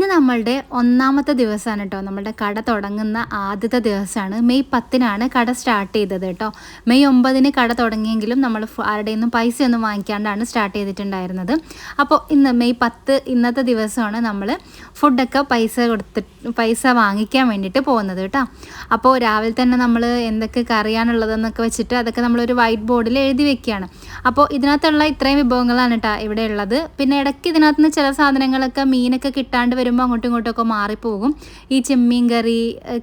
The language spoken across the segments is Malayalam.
നമ്മളുടെ ഒന്നാമത്തെ ദിവസമാണ് കേട്ടോ. നമ്മളുടെ കട തുടങ്ങുന്ന ആദ്യത്തെ ദിവസമാണ്. മെയ് പത്തിനാണ് കട സ്റ്റാർട്ട് ചെയ്തത് കേട്ടോ. മെയ് ഒമ്പതിന് കട തുടങ്ങിയെങ്കിലും നമ്മൾ ആരുടെ പൈസ ഒന്നും വാങ്ങിക്കാണ്ടാണ് സ്റ്റാർട്ട് ചെയ്തിട്ടുണ്ടായിരുന്നത്. അപ്പോൾ ഇന്ന് മെയ് പത്ത് ഇന്നത്തെ ദിവസമാണ് നമ്മൾ ഫുഡൊക്കെ പൈസ കൊടുത്തിട്ട് പൈസ വാങ്ങിക്കാൻ വേണ്ടിയിട്ട് പോകുന്നത് കേട്ടോ. അപ്പോൾ രാവിലെ തന്നെ നമ്മൾ എന്തൊക്കെ കറിയാനുള്ളതെന്നൊക്കെ വെച്ചിട്ട് അതൊക്കെ നമ്മളൊരു വൈറ്റ് ബോർഡിൽ എഴുതി വെക്കുകയാണ്. അപ്പോൾ ഇതിനകത്തുള്ള ഇത്രയും വിഭവങ്ങളാണ് കേട്ടോ ഇവിടെ ഉള്ളത്. പിന്നെ ഇടയ്ക്ക് ഇതിനകത്ത് നിന്ന് ചില സാധനങ്ങളൊക്കെ മീനൊക്കെ കിട്ടാണ്ട് വരുമ്പോൾ അങ്ങോട്ടും ഇങ്ങോട്ടും ഒക്കെ മാറിപ്പോകും. ഈ ചെമ്മീൻ കറി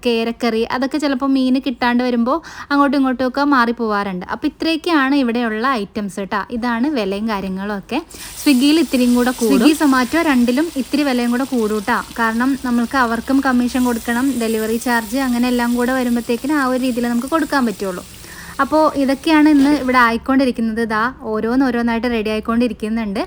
കേരക്കറി അതൊക്കെ ചിലപ്പോൾ മീൻ കിട്ടാണ്ട് വരുമ്പോൾ അങ്ങോട്ടും ഇങ്ങോട്ടും ഒക്കെ മാറിപ്പോവാറുണ്ട്. അപ്പോൾ ഇത്രയൊക്കെയാണ് ഇവിടെയുള്ള ഐറ്റംസ് കേട്ടോ. ഇതാണ് വിലയും കാര്യങ്ങളും ഒക്കെ സ്വിഗ്ഗിയിൽ ഇത്തിരിയും കൂടെ സ്വിഗ്ഗി സൊമാറ്റോ രണ്ടിലും ഇത്തിരി വിലയും കൂടെ കൂടും കേട്ടോ. കാരണം നമ്മൾക്ക് അവർക്കും കമ്മീഷൻ കൊടുക്കണം ഡെലിവറി ചാർജ് അങ്ങനെ എല്ലാം കൂടെ വരുമ്പോഴത്തേക്കിന് ആ ഒരു രീതിയിൽ നമുക്ക് കൊടുക്കാൻ പറ്റുള്ളൂ. അപ്പോൾ ഇതൊക്കെയാണ് ഇന്ന് ഇവിടെ ആയിക്കൊണ്ടിരിക്കുന്നത്. ഇതാ ഓരോന്നോരോന്നായിട്ട് റെഡി ആയിക്കൊണ്ടിരിക്കുന്നുണ്ട്.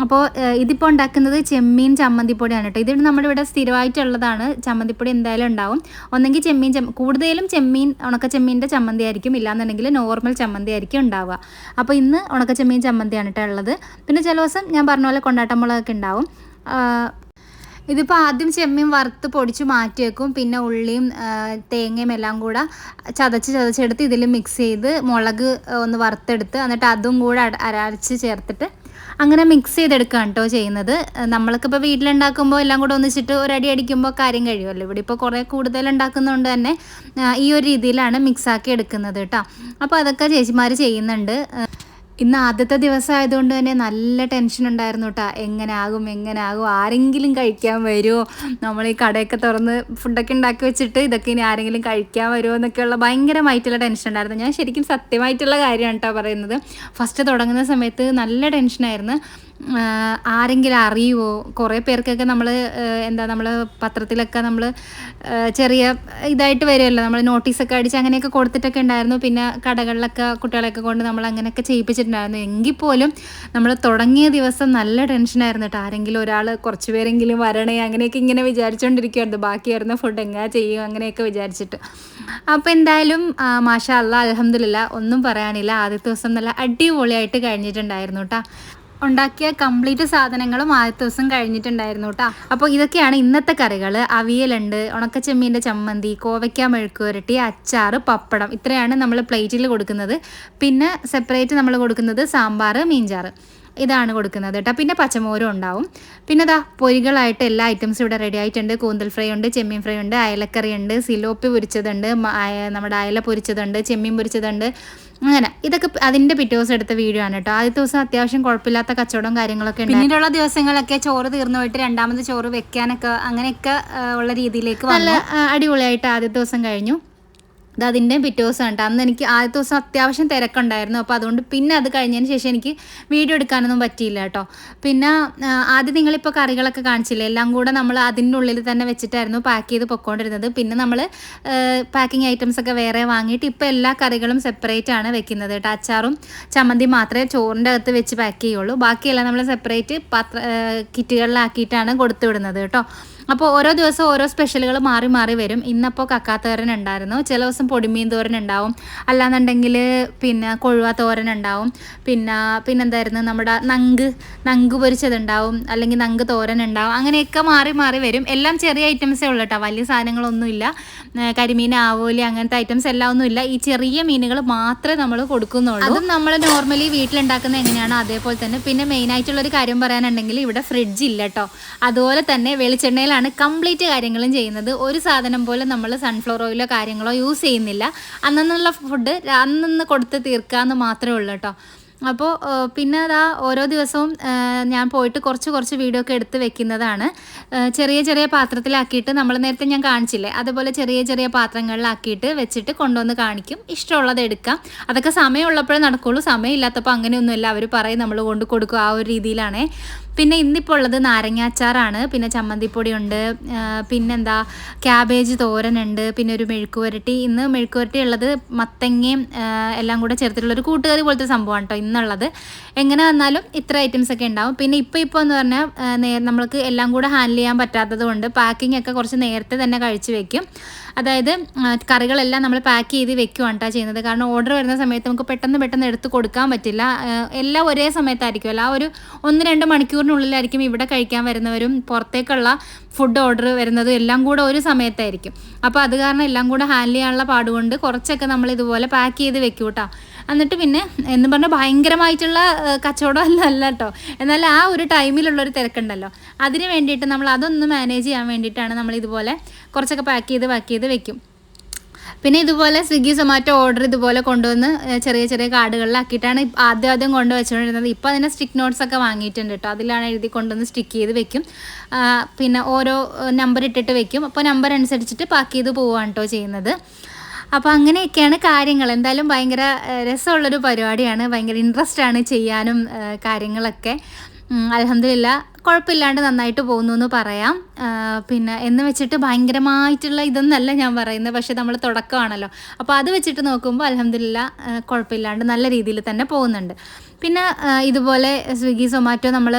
അപ്പോൾ ഇതിപ്പോൾ ഉണ്ടാക്കുന്നത് ചെമ്മീൻ ചമ്മന്തിപ്പൊടിയാണ് കേട്ടോ. ഇത് നമ്മുടെ ഇവിടെ സ്ഥിരമായിട്ടുള്ളതാണ്. ചമ്മന്തിപ്പൊടി എന്തായാലും ഉണ്ടാവും. ഒന്നെങ്കിൽ ചെമ്മീൻ ചമ്മ കൂടുതലും ചെമ്മീൻ ഉണക്ക ചെമ്മീന്റെ ചമ്മന്തി ആയിരിക്കും ഇല്ലാന്നുണ്ടെങ്കിൽ നോർമൽ ചമ്മന്തി ആയിരിക്കും ഉണ്ടാവുക. അപ്പോൾ ഇന്ന് ഉണക്ക ചെമ്മീൻ ചമ്മന്തിയാണ് കേട്ടോ ഉള്ളത്. പിന്നെ ചില ദിവസം ഞാൻ പറഞ്ഞ പോലെ കൊണ്ടാട്ടമുളകൊക്കെ ഉണ്ടാവും. ഇതിപ്പോൾ ആദ്യം ചെമ്മീൻ വറുത്ത് പൊടിച്ച് മാറ്റി വെക്കും. പിന്നെ ഉള്ളിയും തേങ്ങയും എല്ലാം കൂടെ ചതച്ച് ചതച്ചെടുത്ത് ഇതിൽ മിക്സ് ചെയ്ത് മുളക് ഒന്ന് വറുത്തെടുത്ത് എന്നിട്ട് അതും കൂടെ അര- അരച്ച് ചേർത്തിട്ട് അങ്ങനെ മിക്സ് ചെയ്തെടുക്കുകയാണ് കേട്ടോ ചെയ്യുന്നത്. നമ്മൾക്കിപ്പോൾ വീട്ടിലുണ്ടാക്കുമ്പോൾ എല്ലാം കൂടെ ഒന്നിച്ചിട്ട് ഒരടി അടിക്കുമ്പോൾ കാര്യം കഴിയുമല്ലോ. ഇവിടെ ഇപ്പോൾ കുറേ കൂടുതൽ ഉണ്ടാക്കുന്നതുകൊണ്ട് തന്നെ ഈ ഒരു രീതിയിലാണ് മിക്സാക്കി എടുക്കുന്നത് കേട്ടോ അപ്പോൾ അതൊക്കെ ചേച്ചിമാർ ചെയ്യുന്നുണ്ട്. ഇന്ന് ആദ്യത്തെ ദിവസം ആയതുകൊണ്ട് തന്നെ നല്ല ടെൻഷൻ ഉണ്ടായിരുന്നു കേട്ടോ എങ്ങനെ ആകും എങ്ങനെ ആകും ആരെങ്കിലും കഴിക്കാൻ വരുമോ നമ്മൾ ഈ കടയൊക്കെ തുറന്ന് ഫുഡൊക്കെ ഉണ്ടാക്കി വെച്ചിട്ട് ഇതൊക്കെ ഇനി ആരെങ്കിലും കഴിക്കാൻ വരുമോ എന്നൊക്കെയുള്ള ഭയങ്കരമായിട്ടുള്ള ടെൻഷൻ ഉണ്ടായിരുന്നു. ഞാൻ ശരിക്കും സത്യമായിട്ടുള്ള കാര്യമാണ് കേട്ടോ പറയുന്നത്. ഫസ്റ്റ് തുടങ്ങുന്ന സമയത്ത് നല്ല ടെൻഷനായിരുന്നു ആരെങ്കിലും അറിയുമോ കുറേ പേർക്കൊക്കെ നമ്മൾ എന്താ നമ്മൾ പത്രത്തിലൊക്കെ നമ്മൾ ചെറിയ ഇതായിട്ട് വരുമല്ലോ നമ്മൾ നോട്ടീസൊക്കെ അടിച്ച് അങ്ങനെയൊക്കെ കൊടുത്തിട്ടൊക്കെ ഉണ്ടായിരുന്നു. പിന്നെ കടകളിലൊക്കെ കുട്ടികളെയൊക്കെ കൊണ്ട് നമ്മൾ അങ്ങനെയൊക്കെ ചെയ്യിപ്പിച്ചിട്ടുണ്ടായിരുന്നു. എങ്കിൽ പോലും നമ്മൾ തുടങ്ങിയ ദിവസം നല്ല ടെൻഷനായിരുന്നു കേട്ടോ ആരെങ്കിലും ഒരാൾ കുറച്ച് പേരെങ്കിലും വരണേ അങ്ങനെയൊക്കെ ഇങ്ങനെ വിചാരിച്ചുകൊണ്ടിരിക്കുമായിരുന്നു വരുന്ന ഫുഡ് എങ്ങനെ ചെയ്യും അങ്ങനെയൊക്കെ വിചാരിച്ചിട്ട്. അപ്പോൾ എന്തായാലും മാഷ അല്ല അലഹമില്ല ഒന്നും പറയാനില്ല. ആദ്യത്തെ ദിവസം നല്ല അടിപൊളിയായിട്ട് കഴിഞ്ഞിട്ടുണ്ടായിരുന്നു കേട്ടോ ഉണ്ടാക്കിയ കംപ്ലീറ്റ് സാധനങ്ങളും ആദ്യത്തെ ദിവസം കഴിഞ്ഞിട്ടുണ്ടായിരുന്നു കേട്ടോ. അപ്പോൾ ഇതൊക്കെയാണ് ഇന്നത്തെ കറികൾ അവിയലുണ്ട് ഉണക്കച്ചെമ്മീന്റെ ചമ്മന്തി കോവയ്ക്ക മെഴുക്കുരട്ടി അച്ചാർ പപ്പടം. ഇത്രയാണ് നമ്മൾ പ്ലേറ്റിൽ കൊടുക്കുന്നത്. പിന്നെ സെപ്പറേറ്റ് നമ്മൾ കൊടുക്കുന്നത് സാമ്പാർ മീൻചാറ്. ഇതാണ് കൊടുക്കുന്നത് കേട്ടോ. പിന്നെ പച്ചമോരും ഉണ്ടാവും. പിന്നെ ദാ പൊരികളായിട്ട് എല്ലാ ഐറ്റംസും ഇവിടെ റെഡി ആയിട്ടുണ്ട്. കൂന്തൽ ഫ്രൈ ഉണ്ട് ചെമ്മീൻ ഫ്രൈ ഉണ്ട് അയലക്കറി ഉണ്ട് സിലോപ്പി പൊരിച്ചതുണ്ട് നമ്മുടെ അയല പൊരിച്ചതുണ്ട് ചെമ്മീൻ പൊരിച്ചതുണ്ട്. അങ്ങനെ. ഇതൊക്കെ അതിന്റെ പിറ്റേ ദിവസം എടുത്ത വീഡിയോ ആണ് കേട്ടോ. ആദ്യത്തെ ദിവസം അത്യാവശ്യം കുഴപ്പമില്ലാത്ത കച്ചവടം കാര്യങ്ങളൊക്കെ ഉണ്ട് പിന്നീടുള്ള ദിവസങ്ങളൊക്കെ ചോറ് തീർന്നു പോയിട്ട് രണ്ടാമത് ചോറ് വെക്കാനൊക്കെ അങ്ങനെയൊക്കെ ഉള്ള രീതിയിലേക്ക് നല്ല അടിപൊളിയായിട്ട് ആദ്യത്തെ ദിവസം കഴിഞ്ഞു. ഇത് അതിന്റെയും പിറ്റേ ദിവസം കേട്ടോ അന്ന് എനിക്ക് ആദ്യത്തെ ദിവസം അത്യാവശ്യം തിരക്കുണ്ടായിരുന്നു. അപ്പോൾ അതുകൊണ്ട് പിന്നെ അത് കഴിഞ്ഞതിന് ശേഷം എനിക്ക് വീഡിയോ എടുക്കാനൊന്നും പറ്റിയില്ല കേട്ടോ. പിന്നെ ആദ്യം നിങ്ങളിപ്പോൾ കറികളൊക്കെ കാണിച്ചില്ലേ? എല്ലാം കൂടെ നമ്മൾ അതിന്റെ ഉള്ളിൽ തന്നെ വെച്ചിട്ടായിരുന്നു പാക്ക് ചെയ്ത് പൊക്കോണ്ടിരുന്നത്. പിന്നെ നമ്മൾ പാക്കിംഗ് ഐറ്റംസ് ഒക്കെ വേറെ വാങ്ങിയിട്ട് ഇപ്പോൾ എല്ലാ കറികളും സെപ്പറേറ്റ് ആണ് വെക്കുന്നത് കേട്ടോ. അച്ചാറും ചമ്മന്തി മാത്രമേ ചോറിന്റെ അകത്ത് വെച്ച് പാക്ക് ചെയ്യുള്ളൂ. ബാക്കിയെല്ലാം നമ്മൾ സെപ്പറേറ്റ് പാത്ര കിറ്റുകളിലാക്കിയിട്ടാണ് കൊടുത്തു വിടുന്നത് കേട്ടോ. അപ്പോൾ ഓരോ ദിവസം ഓരോ സ്പെഷ്യലുകൾ മാറി മാറി വരും. ഇന്നപ്പോൾ കക്കാത്തോരൻ ഉണ്ടായിരുന്നു. ചില ദിവസം പൊടിമീൻ തോരൻ ഉണ്ടാവും. അല്ലാന്നുണ്ടെങ്കിൽ പിന്നെ കൊഴുവ തോരൻ ഉണ്ടാവും. പിന്നെ പിന്നെന്തായിരുന്നു? നമ്മുടെ നങ്ക് നങ്ക് പൊരിച്ചതുണ്ടാവും അല്ലെങ്കിൽ നങ്ക് തോരൻ ഉണ്ടാവും. അങ്ങനെയൊക്കെ മാറി മാറി വരും. എല്ലാം ചെറിയ ഐറ്റംസേ ഉള്ളൂ കേട്ടോ വലിയ സാധനങ്ങളൊന്നുമില്ല. കരിമീൻ ആവോലി അങ്ങനത്തെ ഐറ്റംസ് എല്ലാം ഒന്നുമില്ല. ഈ ചെറിയ മീനുകൾ മാത്രമേ നമ്മൾ കൊടുക്കുന്നുള്ളൂ. അതും നമ്മൾ നോർമലി വീട്ടിലുണ്ടാക്കുന്ന എങ്ങനെയാണോ അതേപോലെ തന്നെ. പിന്നെ ഒരു കാര്യം പറയാനുണ്ടെങ്കിൽ ഇവിടെ ഫ്രിഡ്ജ് ഇല്ല കേട്ടോ അതുപോലെ തന്നെ വെളിച്ചെണ്ണയിലാണ് കംപ്ലീറ്റ് കാര്യങ്ങളും ചെയ്യുന്നത്. ഒരു സാധനം പോലും നമ്മൾ സൺഫ്ലവർ ഓയിലോ കാര്യങ്ങളോ യൂസ് ചെയ്യുന്നില്ല. അന്നുള്ള ഫുഡ് അന്നന്ന് കൊടുത്ത് തീർക്കുക എന്ന് മാത്രമേ ഉള്ളൂ കേട്ടോ. അപ്പോൾ പിന്നെ അതാ ഓരോ ദിവസവും ഞാൻ പോയിട്ട് കുറച്ച് കുറച്ച് വീഡിയോ ഒക്കെ എടുത്ത് വെക്കുന്നതാണ്. ചെറിയ ചെറിയ പാത്രത്തിലാക്കിയിട്ട് നമ്മൾ നേരത്തെ ഞാൻ കാണിച്ചില്ലേ? അതുപോലെ ചെറിയ ചെറിയ പാത്രങ്ങളിലാക്കിയിട്ട് വെച്ചിട്ട് കൊണ്ടുവന്ന് കാണിക്കും. ഇഷ്ടമുള്ളത് എടുക്കാം. അതൊക്കെ സമയമുള്ളപ്പോഴേ നടക്കുള്ളൂ. സമയമില്ലാത്തപ്പോൾ അങ്ങനെയൊന്നുമില്ല. അവർ പറയും നമ്മൾ കൊണ്ട് കൊടുക്കും. ആ ഒരു രീതിയിലാണേ. പിന്നെ ഇന്നിപ്പോൾ ഉള്ളത് നാരങ്ങാച്ചാറാണ് പിന്നെ ചമ്മന്തിപ്പൊടി ഉണ്ട് പിന്നെന്താ ക്യാബേജ് തോരനുണ്ട്. പിന്നെ ഒരു മെഴുക്കുവരട്ടി ഇന്ന് മെഴുക്കുവരട്ടി ഉള്ളത് മത്തങ്ങയും എല്ലാം കൂടെ ചേർത്തിട്ടുള്ള ഒരു കൂട്ടുകറി പോലത്തെ സംഭവമാണ് കേട്ടോ ഇന്നുള്ളത്. എങ്ങനെ വന്നാലും ഇത്ര ഐറ്റംസ് ഒക്കെ ഉണ്ടാവും. പിന്നെ ഇപ്പോൾ ഇപ്പോൾ എന്ന് പറഞ്ഞാൽ നമ്മൾക്ക് എല്ലാം കൂടെ ഹാൻഡിൽ ചെയ്യാൻ പറ്റാത്തത് കൊണ്ട് പാക്കിംഗ് ഒക്കെ കുറച്ച് നേരത്തെ തന്നെ കഴിച്ചു വെക്കും. അതായത് കറികളെല്ലാം നമ്മൾ പാക്ക് ചെയ്ത് വെക്കുവാണ് ചെയ്യുന്നത്. കാരണം ഓർഡർ വരുന്ന സമയത്ത് നമുക്ക് പെട്ടെന്ന് പെട്ടെന്ന് എടുത്ത് കൊടുക്കാൻ പറ്റില്ല. എല്ലാം ഒരേ സമയത്തായിരിക്കുമല്ലോ ആ ഒരു ഒന്ന് രണ്ട് മണിക്കൂറിനുള്ളിലായിരിക്കും ഇവിടെ കഴിക്കാൻ വരുന്നവരും പുറത്തേക്കുള്ള ഫുഡ് ഓർഡർ വരുന്നതും എല്ലാം കൂടെ ഒരു സമയത്തായിരിക്കും. അപ്പോൾ അത് കാരണം എല്ലാം കൂടെ ഹാൻഡിൽ ചെയ്യാനുള്ള പാടുകൊണ്ട് കുറച്ചൊക്കെ നമ്മൾ ഇതുപോലെ പാക്ക് ചെയ്ത് വെക്കും കേട്ടോ എന്നിട്ട് പിന്നെ എന്ന് പറഞ്ഞാൽ ഭയങ്കരമായിട്ടുള്ള കച്ചവടം അല്ല കേട്ടോ എന്നാൽ ആ ഒരു ടൈമിലുള്ളൊരു തിരക്കുണ്ടല്ലോ. അതിന് വേണ്ടിയിട്ട് നമ്മൾ അതൊന്ന് മാനേജ് ചെയ്യാൻ വേണ്ടിയിട്ടാണ് നമ്മൾ ഇതുപോലെ കുറച്ചൊക്കെ പാക്ക് ചെയ്ത് പാക്ക് ചെയ്ത് വെക്കും. പിന്നെ ഇതുപോലെ സ്വിഗ്ഗി സൊമാറ്റോ ഓർഡർ ഇതുപോലെ കൊണ്ടുവന്ന് ചെറിയ ചെറിയ കാർഡുകളിലാക്കിയിട്ടാണ് ആദ്യം ആദ്യം ആദ്യം കൊണ്ടുവച്ചുകൊണ്ടിരുന്നത്. ഇപ്പോൾ അതിനെ സ്റ്റിക്ക് നോട്ട്സ് ഒക്കെ വാങ്ങിയിട്ടുണ്ട് കേട്ടോ. അതിലാണ് എഴുതി കൊണ്ടുവന്ന് സ്റ്റിക്ക് ചെയ്ത് വെക്കും. പിന്നെ ഓരോ നമ്പർ ഇട്ടിട്ട് വെക്കും. അപ്പോൾ നമ്പർ അനുസരിച്ചിട്ട് പാക്ക് ചെയ്ത് പോവാണ് കേട്ടോ ചെയ്യുന്നത്. അപ്പോൾ അങ്ങനെയൊക്കെയാണ് കാര്യങ്ങൾ. എന്തായാലും ഭയങ്കര രസമുള്ളൊരു പരിപാടിയാണ്. ഭയങ്കര ഇൻട്രസ്റ്റ് ആണ് ചെയ്യാനും കാര്യങ്ങളൊക്കെ. അലഹമില്ല കുഴപ്പമില്ലാണ്ട് നന്നായിട്ട് പോകുന്നു എന്ന് പറയാം. പിന്നെ എന്ന് വെച്ചിട്ട് ഭയങ്കരമായിട്ടുള്ള ഇതൊന്നല്ല ഞാൻ പറയുന്നത്. പക്ഷേ നമ്മൾ തുടക്കമാണല്ലോ. അപ്പോൾ അത് വെച്ചിട്ട് നോക്കുമ്പോൾ അലഹമില്ല കുഴപ്പമില്ലാണ്ട് നല്ല രീതിയിൽ തന്നെ പോകുന്നുണ്ട്. പിന്നെ ഇതുപോലെ സ്വിഗ്ഗി സൊമാറ്റോ നമ്മൾ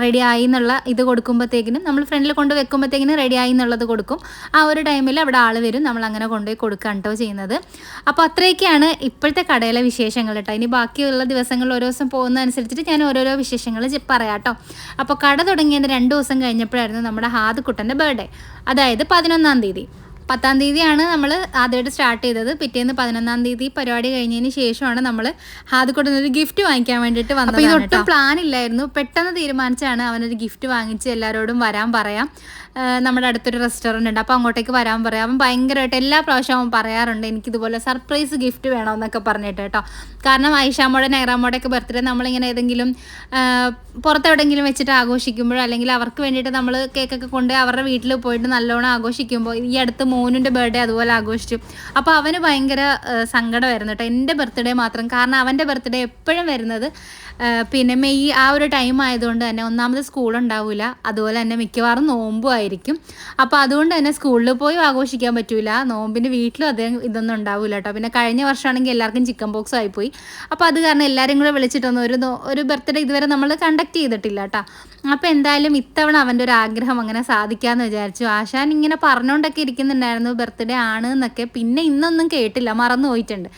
റെഡി ആയി എന്നുള്ള ഇത് കൊടുക്കുമ്പോഴത്തേക്കിനും നമ്മൾ ഫ്രണ്ടിൽ കൊണ്ട് വെക്കുമ്പോഴത്തേക്കിനും റെഡി ആയി എന്നുള്ളത് കൊടുക്കും. ആ ഒരു ടൈമിൽ അവിടെ ആൾ വരും നമ്മൾ അങ്ങനെ കൊണ്ടുപോയി കൊടുക്കുകയാണ് കേട്ടോ ചെയ്യുന്നത്. അപ്പോൾ അത്രയൊക്കെയാണ് ഇപ്പോഴത്തെ കടയിലെ വിശേഷങ്ങൾ കേട്ടോ ഇനി ബാക്കിയുള്ള ദിവസങ്ങളിൽ ഓരോ ദിവസം പോകുന്നതനുസരിച്ചിട്ട് ഞാൻ ഓരോരോ വിശേഷങ്ങൾ പറയാം കേട്ടോ അപ്പോൾ കട തുടങ്ങിയതിന് രണ്ട് ദിവസം കഴിഞ്ഞപ്പോഴായിരുന്നു നമ്മുടെ ഹാദ് കുട്ടന്റെ ബർത്ത്ഡേ അതായത് പതിനൊന്നാം തീയതി. പത്താം തീയതിയാണ് നമ്മൾ ആദ്യമായിട്ട് സ്റ്റാർട്ട് ചെയ്തത്. പിറ്റേന്ന് പതിനൊന്നാം തീയതി പരിപാടി കഴിഞ്ഞതിന് ശേഷമാണ് നമ്മൾ ഹാദുക്കുട്ടൻ ഒരു ഗിഫ്റ്റ് വാങ്ങിക്കാൻ വേണ്ടിയിട്ട് വന്നത് അപ്പോൾ ഇതൊട്ടും പ്ലാൻ ഇല്ലായിരുന്നു. പെട്ടെന്ന് തീരുമാനിച്ചാണ് അവനൊരു ഗിഫ്റ്റ് വാങ്ങിച്ച് എല്ലാവരോടും വരാൻ പറയാം. നമ്മുടെ അടുത്തൊരു റെസ്റ്റോറന്റ് ഉണ്ട്. അപ്പോൾ അങ്ങോട്ടേക്ക് വരാൻ പറയാം. അവൻ ഭയങ്കരമായിട്ട് എല്ലാ പ്രാവശ്യവും അവൻ പറയാറുണ്ട് എനിക്കിതുപോലെ സർപ്രൈസ് ഗിഫ്റ്റ് വേണമെന്നൊക്കെ പറഞ്ഞിട്ട് കേട്ടോ. കാരണം ഐഷാമോടെ നൈറാമോടെ ഒക്കെ ബർത്ത്ഡേ നമ്മളിങ്ങനെ ഏതെങ്കിലും പുറത്തെവിടെങ്കിലും വെച്ചിട്ട് ആഘോഷിക്കുമ്പോഴോ അല്ലെങ്കിൽ അവർക്ക് വേണ്ടിയിട്ട് നമ്മൾ കേക്കൊക്കെ കൊണ്ട് അവരുടെ വീട്ടിൽ പോയിട്ട് നല്ലോണം ആഘോഷിക്കുമ്പോൾ ഈ അടുത്ത് മോനുന്റെ ബർത്ത്ഡേ അതുപോലെ ആഘോഷിച്ചു. അപ്പോൾ അവന് ഭയങ്കര സങ്കടമായിരുന്നു കേട്ടോ. എന്റെ ബർത്ത്ഡേ മാത്രം. കാരണം അവന്റെ ബർത്ത്ഡേ എപ്പോഴും വരുന്നത് പിന്നെ മെയ് ആ ഒരു ടൈം ആയതുകൊണ്ട് തന്നെ ഒന്നാമത് സ്കൂൾ ഉണ്ടാവില്ല അതുപോലെ തന്നെ മിക്കവാറും നോമ്പും ആയിരിക്കും. അപ്പോൾ അതുകൊണ്ട് തന്നെ സ്കൂളിൽ പോയി ആഘോഷിക്കാൻ പറ്റൂല. നോമ്പിന് വീട്ടിലും അദ്ദേഹം ഇതൊന്നും ഉണ്ടാവില്ല കേട്ടോ പിന്നെ കഴിഞ്ഞ വർഷമാണെങ്കിൽ എല്ലാവർക്കും ചിക്കൻ ബോക്സ് ആയിപ്പോയി. അപ്പോൾ അത് കാരണം എല്ലാവരും കൂടെ വിളിച്ചിട്ടൊന്നും ഒരു ഒരു ബർത്ത്ഡേ ഇതുവരെ നമ്മൾ കണ്ടക്ട് ചെയ്തിട്ടില്ല കേട്ടോ അപ്പോൾ എന്തായാലും ഇത്തവണ അവന്റെ ഒരു ആഗ്രഹം അങ്ങനെ സാധിക്കാമെന്ന് വിചാരിച്ചു. ആശാൻ ഇങ്ങനെ പറഞ്ഞുകൊണ്ടൊക്കെ ഇരിക്കുന്നുണ്ടായിരുന്നു ബർത്ത്ഡേ ആണ് എന്നൊക്കെ. പിന്നെ ഇന്നൊന്നും കേട്ടില്ല. മറന്നു പോയിട്ടുണ്ട്.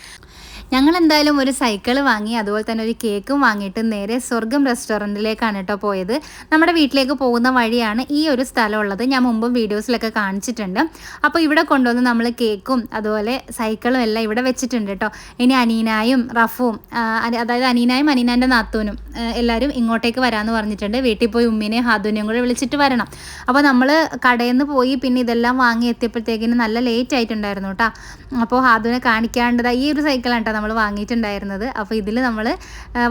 ഞങ്ങൾ എന്തായാലും ഒരു സൈക്കിൾ വാങ്ങി അതുപോലെ തന്നെ ഒരു കേക്കും വാങ്ങിയിട്ട് നേരെ സ്വർഗം റെസ്റ്റോറന്റിലേക്കാണ് കേട്ടോ പോയത്. നമ്മുടെ വീട്ടിലേക്ക് പോകുന്ന വഴിയാണ് ഈ ഒരു സ്ഥലം ഉള്ളത് ഞാൻ മുമ്പും വീഡിയോസിലൊക്കെ കാണിച്ചിട്ടുണ്ട്. അപ്പോൾ ഇവിടെ കൊണ്ടുവന്ന് നമ്മൾ കേക്കും അതുപോലെ സൈക്കിളും എല്ലാം ഇവിടെ വെച്ചിട്ടുണ്ട് കേട്ടോ. ഇനി അനീനായും റഫും അതായത് അനീനായും അനീനാന്റെ നാത്തൂനും എല്ലാവരും ഇങ്ങോട്ടേക്ക് വരാമെന്ന് പറഞ്ഞിട്ടുണ്ട്. വീട്ടിൽ പോയി ഉമ്മീനെയും ഹാദൂനെയും കൂടെ വിളിച്ചിട്ട് വരണം. അപ്പോൾ നമ്മൾ കടയിൽ നിന്ന് പോയി പിന്നെ ഇതെല്ലാം വാങ്ങി എത്തിയപ്പോഴത്തേക്കിന് നല്ല ലേറ്റ് ആയിട്ടുണ്ടായിരുന്നു കേട്ടോ. അപ്പോൾ ഹാദൂനെ കാണിക്കാണ്ടത് ഈ ഒരു സൈക്കിളാണ് കേട്ടോ നമ്മൾ വാങ്ങിയിട്ടുണ്ടായിരുന്നത്. അപ്പോൾ ഇതിൽ നമ്മൾ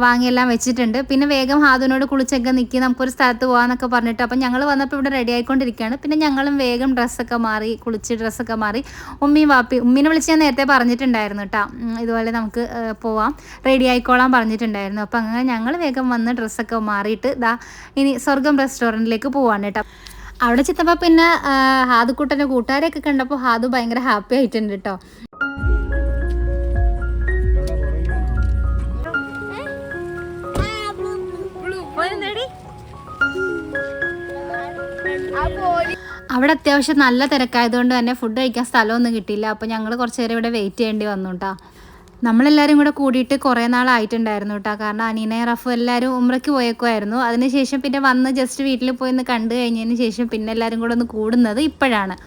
വാങ്ങിയെല്ലാം വെച്ചിട്ടുണ്ട്. പിന്നെ വേഗം ഹാദുവിനോട് കുളിച്ചൊക്കെ നിൽക്കി നമുക്കൊരു സ്ഥലത്ത് പോകാമെന്നൊക്കെ പറഞ്ഞിട്ട് അപ്പം ഞങ്ങൾ വന്നപ്പോൾ ഇവിടെ റെഡി ആയിക്കൊണ്ടിരിക്കുകയാണ്. പിന്നെ ഞങ്ങളും വേഗം ഡ്രസ്സൊക്കെ മാറി കുളിച്ച് ഡ്രസ്സൊക്കെ മാറി ഉമ്മയും വാപ്പി ഉമ്മീനെ വിളിച്ച് ഞാൻ നേരത്തെ പറഞ്ഞിട്ടുണ്ടായിരുന്നു കേട്ടോ ഇതുപോലെ നമുക്ക് പോവാം. റെഡി ആയിക്കോളാൻ പറഞ്ഞിട്ടുണ്ടായിരുന്നു. അപ്പം അങ്ങനെ ഞങ്ങൾ വേഗം വന്ന് ഡ്രസ്സൊക്കെ മാറിയിട്ട് ഇതാ ഇനി സ്വർഗം റെസ്റ്റോറന്റിലേക്ക് പോവാണ് കേട്ടോ അവിടെ ചെത്തപ്പോൾ പിന്നെ ഹാദുക്കുട്ടന്റെ കൂട്ടുകാരെയൊക്കെ കണ്ടപ്പോൾ ഹാദു ഭയങ്കര ഹാപ്പി ആയിട്ടുണ്ട് കേട്ടോ അവിടെ അത്യാവശ്യം നല്ല തിരക്കായതുകൊണ്ട് തന്നെ ഫുഡ് കഴിക്കാൻ സ്ഥലമൊന്നും കിട്ടിയില്ല. അപ്പോൾ ഞങ്ങൾ കുറച്ച് നേരം ഇവിടെ വെയിറ്റ് ചെയ്യേണ്ടി വന്നു കേട്ടോ നമ്മളെല്ലാവരും കൂടെ കൂടിയിട്ട് കുറേ നാളായിട്ടുണ്ടായിരുന്നു കേട്ടോ കാരണം അനീന റഫു എല്ലാവരും ഉമ്രയ്ക്ക് പോയേക്കുമായിരുന്നു അതിനുശേഷം പിന്നെ വന്ന് ജസ്റ്റ് വീട്ടിൽ പോയി ഒന്ന് കണ്ടു കഴിഞ്ഞതിന് ശേഷം പിന്നെ എല്ലാവരും കൂടെ ഒന്ന് കൂടുന്നത് ഇപ്പോഴാണ്.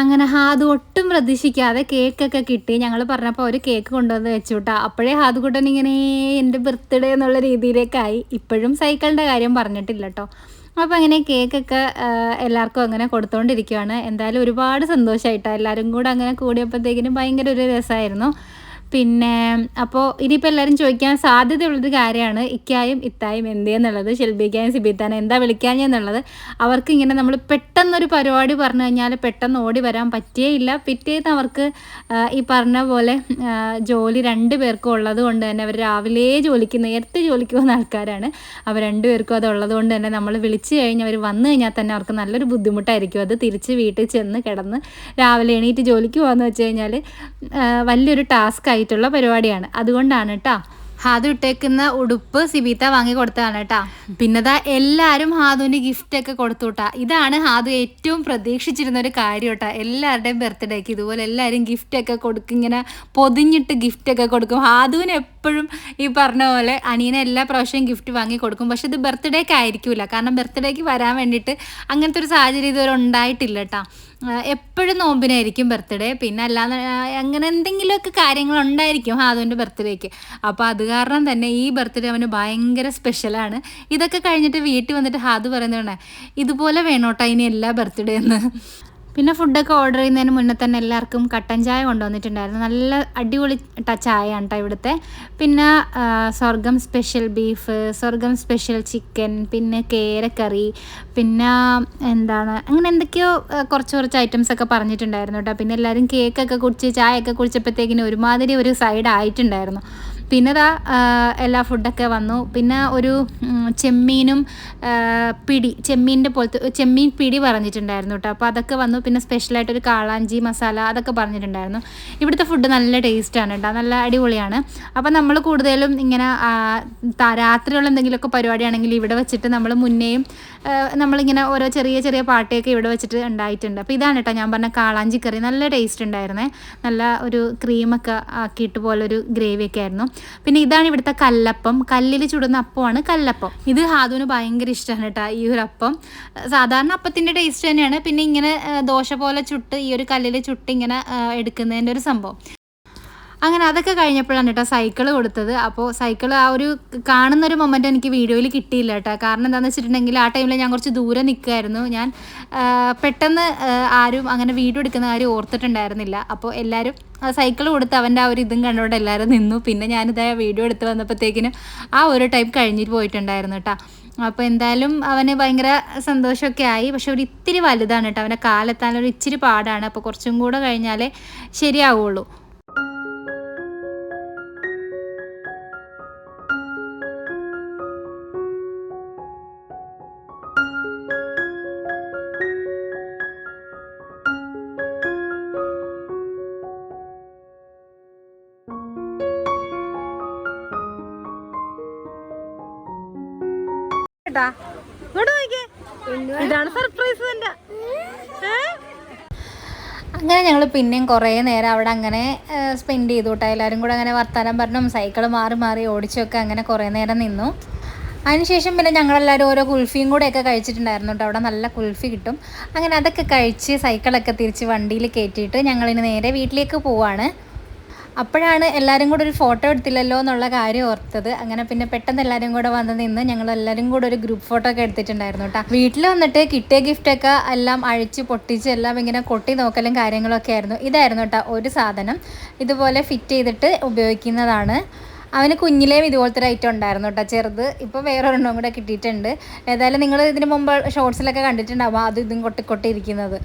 അങ്ങനെ ഹാദ് ഒട്ടും പ്രതീക്ഷിക്കാതെ കേക്കൊക്കെ കിട്ടി. ഞങ്ങൾ പറഞ്ഞപ്പോൾ ഒരു കേക്ക് കൊണ്ടുവന്ന് വെച്ചു അപ്പോഴേ ഹാദ് കുട്ടൻ ഇങ്ങനെ എന്റെ ബർത്ത്ഡേ എന്നുള്ള രീതിയിലേക്കായി. ഇപ്പോഴും സൈക്കിളിന്റെ കാര്യം പറഞ്ഞിട്ടില്ല കേട്ടോ അപ്പോൾ അങ്ങനെ കേക്കൊക്കെ എല്ലാവർക്കും അങ്ങനെ കൊടുത്തുകൊണ്ടിരിക്കുകയാണ് എന്തായാലും ഒരുപാട് സന്തോഷമായിട്ടാണ് എല്ലാവരും കൂടെ അങ്ങനെ കൂടിയപ്പോഴത്തേക്കിനും ഭയങ്കര ഒരു രസമായിരുന്നു. പിന്നെ അപ്പോൾ ഇനിയിപ്പോൾ എല്ലാവരും ചോദിക്കാൻ സാധ്യതയുള്ളൊരു കാര്യമാണ് ഇക്കായും ഇത്തായും എന്തേന്നുള്ളത് ഷെൽബിക്കായും സിബിത്താനും എന്താ വിളിക്കാഞ്ഞെന്നുള്ളത് അവർക്ക് ഇങ്ങനെ നമ്മൾ പെട്ടെന്നൊരു പരിപാടി പറഞ്ഞു കഴിഞ്ഞാൽ പെട്ടെന്ന് ഓടി വരാൻ പറ്റിയേയില്ല പിറ്റേന്ന് അവർക്ക് ഈ പറഞ്ഞ പോലെ ജോലി രണ്ട് പേർക്കും ഉള്ളത് കൊണ്ട് തന്നെ അവർ രാവിലെ ജോലിക്ക് നേരത്തെ ജോലിക്ക് പോകുന്ന ആൾക്കാരാണ്. അവർ രണ്ടുപേർക്കും അത് ഉള്ളത് കൊണ്ട് തന്നെ നമ്മൾ വിളിച്ചു കഴിഞ്ഞ് അവർ വന്നു കഴിഞ്ഞാൽ തന്നെ അവർക്ക് നല്ലൊരു ബുദ്ധിമുട്ടായിരിക്കും. അത് തിരിച്ച് വീട്ടിൽ ചെന്ന് കിടന്ന് രാവിലെ എണീറ്റ് ജോലിക്ക് പോകാമെന്ന് വെച്ച് കഴിഞ്ഞാൽ വലിയൊരു ടാസ്ക് ആയിട്ടുള്ള പരിപാടിയാണ്. അതുകൊണ്ടാണ് കേട്ടോ ഹാദു ഇട്ടേക്കുന്ന ഉടുപ്പ് സിബീത്ത വാങ്ങി കൊടുത്തതാണ് കേട്ടാ പിന്നെതാ എല്ലാവരും ഹാദുവിന് ഗിഫ്റ്റ് ഒക്കെ കൊടുത്തു കേട്ടാ ഇതാണ് ഹാദു ഏറ്റവും പ്രതീക്ഷിച്ചിരുന്ന ഒരു കാര്യം കേട്ടാ എല്ലാവരുടെയും ബർത്ത്ഡേക്ക് ഇതുപോലെ എല്ലാവരും ഗിഫ്റ്റ് ഒക്കെ കൊടുക്കും ഇങ്ങനെ പൊതിഞ്ഞിട്ട് ഗിഫ്റ്റ് ഒക്കെ കൊടുക്കും. ഹാദുവിന് എപ്പോഴും ഈ പറഞ്ഞ പോലെ അനിയനെ എല്ലാ പ്രാവശ്യവും ഗിഫ്റ്റ് വാങ്ങി കൊടുക്കും. പക്ഷെ ഇത് ബർത്ത്ഡേക്ക് ആയിരിക്കില്ല കാരണം ബർത്ത്ഡേക്ക് വരാൻ വേണ്ടിയിട്ട് അങ്ങനത്തെ ഒരു സാഹചര്യം ഇതുവരെ ഉണ്ടായിട്ടില്ല കേട്ടോ എപ്പോഴും നോമ്പിനായിരിക്കും ബർത്ത്ഡേ. പിന്നെ അല്ലാതെ അങ്ങനെ എന്തെങ്കിലുമൊക്കെ കാര്യങ്ങൾ ഉണ്ടായിരിക്കും ഹാദുവിന്റെ ബർത്ത്ഡേക്ക്. അപ്പോൾ അത് കാരണം തന്നെ ഈ ബർത്ത്ഡേ അവന് ഭയങ്കര സ്പെഷ്യലാണ്. ഇതൊക്കെ കഴിഞ്ഞിട്ട് വീട്ടിൽ വന്നിട്ട് ഹാദു പറയുന്നതാണ് ഇതുപോലെ വേണോട്ടോ ഇനി എല്ലാ ബർത്ത്ഡേ എന്ന് പിന്നെ ഫുഡൊക്കെ ഓർഡർ ചെയ്യുന്നതിന് മുന്നേ തന്നെ എല്ലാവർക്കും കട്ടൻ ചായ കൊണ്ടുവന്നിട്ടുണ്ടായിരുന്നു. നല്ല അടിപൊളി ചായയാണ് കേട്ടോ ഇവിടുത്തെ. പിന്നെ സ്വർഗം സ്പെഷ്യൽ ബീഫ് സ്വർഗം സ്പെഷ്യൽ ചിക്കൻ പിന്നെ കേരക്കറി പിന്നെ എന്താണ് അങ്ങനെ എന്തൊക്കെയോ കുറച്ച് കുറച്ച് ഐറ്റംസ് ഒക്കെ പറഞ്ഞിട്ടുണ്ടായിരുന്നു കേട്ടോ പിന്നെ എല്ലാവരും കേക്കൊക്കെ കുടിച്ച് ചായയൊക്കെ കുടിച്ചപ്പോഴത്തേക്കിന് ഒരുമാതിരി ഒരു സൈഡ് ആയിട്ടുണ്ടായിരുന്നു. പിന്നെ ദാ എല്ലാ ഫുഡൊക്കെ വന്നു. പിന്നെ ഒരു ചെമ്മീനും പിടി ചെമ്മീന്റെ പോലത്തെ ചെമ്മീൻ പിടി പറഞ്ഞിട്ടുണ്ടായിരുന്നു കേട്ടോ. അപ്പോൾ അതൊക്കെ വന്നു. പിന്നെ സ്പെഷ്യലായിട്ട് ഒരു കാളാഞ്ചി മസാല അതൊക്കെ പറഞ്ഞിട്ടുണ്ടായിരുന്നു. ഇവിടുത്തെ ഫുഡ് നല്ല ടേസ്റ്റാണ് കേട്ടോ. നല്ല അടിപൊളിയാണ്. അപ്പോൾ നമ്മൾ കൂടുതലും ഇങ്ങനെ രാത്രിയുള്ള എന്തെങ്കിലുമൊക്കെ പരിപാടിയാണെങ്കിൽ ഇവിടെ വെച്ചിട്ട് നമ്മൾ മുന്നേയും നമ്മളിങ്ങനെ ഓരോ ചെറിയ ചെറിയ പാർട്ടിയൊക്കെ ഇവിടെ വെച്ചിട്ട് ഉണ്ടായിട്ടുണ്ട്. അപ്പോൾ ഇതാണ് കേട്ടോ ഞാൻ പറഞ്ഞ കാളാഞ്ചി കറി. നല്ല ടേസ്റ്റ് ഉണ്ടായിരുന്നേ. നല്ല ഒരു ക്രീമൊക്കെ ആക്കിയിട്ട് പോലൊരു ഗ്രേവിയൊക്കെ ആയിരുന്നു. പിന്നെ ഇതാണ് ഇവിടുത്തെ കല്ലപ്പം. കല്ലിൽ ചുടുന്ന അപ്പമാണ് കല്ലപ്പം. ഇത് ഹാദുവിന് ഭയങ്കര ഇഷ്ടമാണ് കേട്ടോ ഈ ഒരു അപ്പം. സാധാരണ അപ്പത്തിന്റെ ടേസ്റ്റ് തന്നെയാണ്. പിന്നെ ഇങ്ങനെ ദോശ പോലെ ചുട്ട് ഈ ഒരു കല്ലിൽ ചുട്ട് ഇങ്ങനെ എടുക്കുന്നതിന്റെ ഒരു സംഭവം. അങ്ങനെ അതൊക്കെ കഴിഞ്ഞപ്പോഴാണ് കേട്ടോ സൈക്കിൾ കൊടുത്തത്. അപ്പോൾ സൈക്കിൾ ആ ഒരു കാണുന്ന ഒരു മൊമെന്റ് എനിക്ക് വീഡിയോയിൽ കിട്ടിയില്ല കേട്ടോ. കാരണം എന്താണെന്ന് വെച്ചിട്ടുണ്ടെങ്കിൽ ആ ടൈമിൽ ഞാൻ കുറച്ച് ദൂരെ നിൽക്കുമായിരുന്നു ഞാൻ പെട്ടെന്ന് ആരും അങ്ങനെ വീഡിയോ എടുക്കുന്ന കാര്യം ഓർത്തിട്ടുണ്ടായിരുന്നില്ല. അപ്പോൾ എല്ലാവരും സൈക്കിൾ കൊടുത്ത് അവന്റെ ആ ഒരു ഇതും കണ്ടുകൊണ്ട് എല്ലാവരും നിന്നു. പിന്നെ ഞാനിത് വീഡിയോ എടുത്ത് വന്നപ്പോഴത്തേക്കിനും ആ ഒരു ടൈം കഴിഞ്ഞിട്ട് പോയിട്ടുണ്ടായിരുന്നു കേട്ടോ. അപ്പോൾ എന്തായാലും അവന് ഭയങ്കര സന്തോഷമൊക്കെ ആയി. പക്ഷെ ഒരു ഇത്തിരി വലുതാണ് കേട്ടോ. അവന്റെ കാലെത്താൻ ഒരു ഇച്ചിരി പാടാണ്. അപ്പോൾ കുറച്ചും കൂടെ കഴിഞ്ഞാലേ ശരിയാവുള്ളൂ. കേട്ടാ ഇങ്ങോട്ട് നോക്കിയേ ഇതാണ് സർപ്രൈസ് അങ്ങനെ ഞങ്ങൾ പിന്നെയും കുറേ നേരം അവിടെ അങ്ങനെ സ്പെൻഡ് ചെയ്തു കേട്ടോ. എല്ലാവരും കൂടെ അങ്ങനെ വർത്താനം പറഞ്ഞും സൈക്കിൾ മാറി മാറി ഓടിച്ചൊക്കെ അങ്ങനെ കുറേ നേരം നിന്നു. അതിനുശേഷം പിന്നെ ഞങ്ങളെല്ലാവരും ഓരോ കുൽഫിയും കൂടെയൊക്കെ കഴിച്ചിട്ടുണ്ടായിരുന്നു കേട്ടോ. അവിടെ നല്ല കുൽഫി കിട്ടും. അങ്ങനെ അതൊക്കെ കഴിച്ച് സൈക്കിളൊക്കെ തിരിച്ച് വണ്ടിയിൽ കയറ്റിയിട്ട് ഞങ്ങളിനി നേരെ വീട്ടിലേക്ക് പോവാണ്. അപ്പോഴാണ് എല്ലാവരും കൂടെ ഒരു ഫോട്ടോ എടുത്തില്ലല്ലോ എന്നുള്ള കാര്യം ഓർത്തത്. അങ്ങനെ പിന്നെ പെട്ടെന്ന് എല്ലാവരും കൂടെ വന്ന് നിന്ന് ഞങ്ങൾ എല്ലാവരും കൂടെ ഒരു ഗ്രൂപ്പ് ഫോട്ടോ ഒക്കെ എടുത്തിട്ടുണ്ടായിരുന്നു കേട്ടോ വീട്ടിൽ വന്നിട്ട് കിട്ടിയ ഗിഫ്റ്റൊക്കെ എല്ലാം അഴിച്ച് പൊട്ടിച്ച് എല്ലാം ഇങ്ങനെ കൊട്ടി നോക്കലും കാര്യങ്ങളൊക്കെ ആയിരുന്നു. ഇതായിരുന്നു കേട്ടോ ഒരു സാധനം. ഇതുപോലെ ഫിറ്റ് ചെയ്തിട്ട് ഉപയോഗിക്കുന്നതാണ്. അവന് കുഞ്ഞിലേയും ഇതുപോലത്തെ ഒരു ഐറ്റം ഉണ്ടായിരുന്നു കേട്ടോ ചെറുത്. ഇപ്പോൾ വേറെ ഒരെണ്ണം കൂടെ കിട്ടിയിട്ടുണ്ട്. ഏതായാലും നിങ്ങൾ ഇതിന് മുമ്പ് ഷോർട്സിലൊക്കെ കണ്ടിട്ടുണ്ടാവും. അത് ഇതും കൊട്ടിക്കൊട്ടിയിരിക്കുന്നത്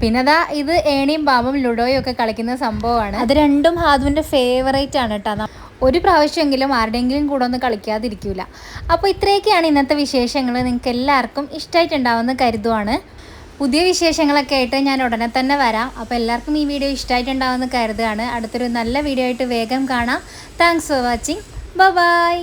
പിന്നെ അതാ ഇത് ഏണിയും പാമ്പും ലുഡോയും ഒക്കെ കളിക്കുന്ന സംഭവമാണ്. അത് രണ്ടും ഹാദുവിന്റെ ഫേവറേറ്റ് ആണ് കേട്ടോ ഒരു പ്രാവശ്യമെങ്കിലും ആരുടെയെങ്കിലും കൂടെ ഒന്ന് കളിക്കാതിരിക്കൂല. അപ്പോൾ ഇത്രയൊക്കെയാണ് ഇന്നത്തെ വിശേഷങ്ങൾ. നിങ്ങൾക്ക് എല്ലാവർക്കും ഇഷ്ടമായിട്ടുണ്ടാവുമെന്ന് കരുതുവാണ്. പുതിയ വിശേഷങ്ങളൊക്കെ ആയിട്ട് ഞാൻ ഉടനെ തന്നെ വരാം. അപ്പോൾ എല്ലാവർക്കും ഈ വീഡിയോ ഇഷ്ടമായിട്ടുണ്ടാവുമെന്ന് കരുതുകയാണ്. അടുത്തൊരു നല്ല വീഡിയോ ആയിട്ട് വേഗം കാണാം. Thanks for watching bye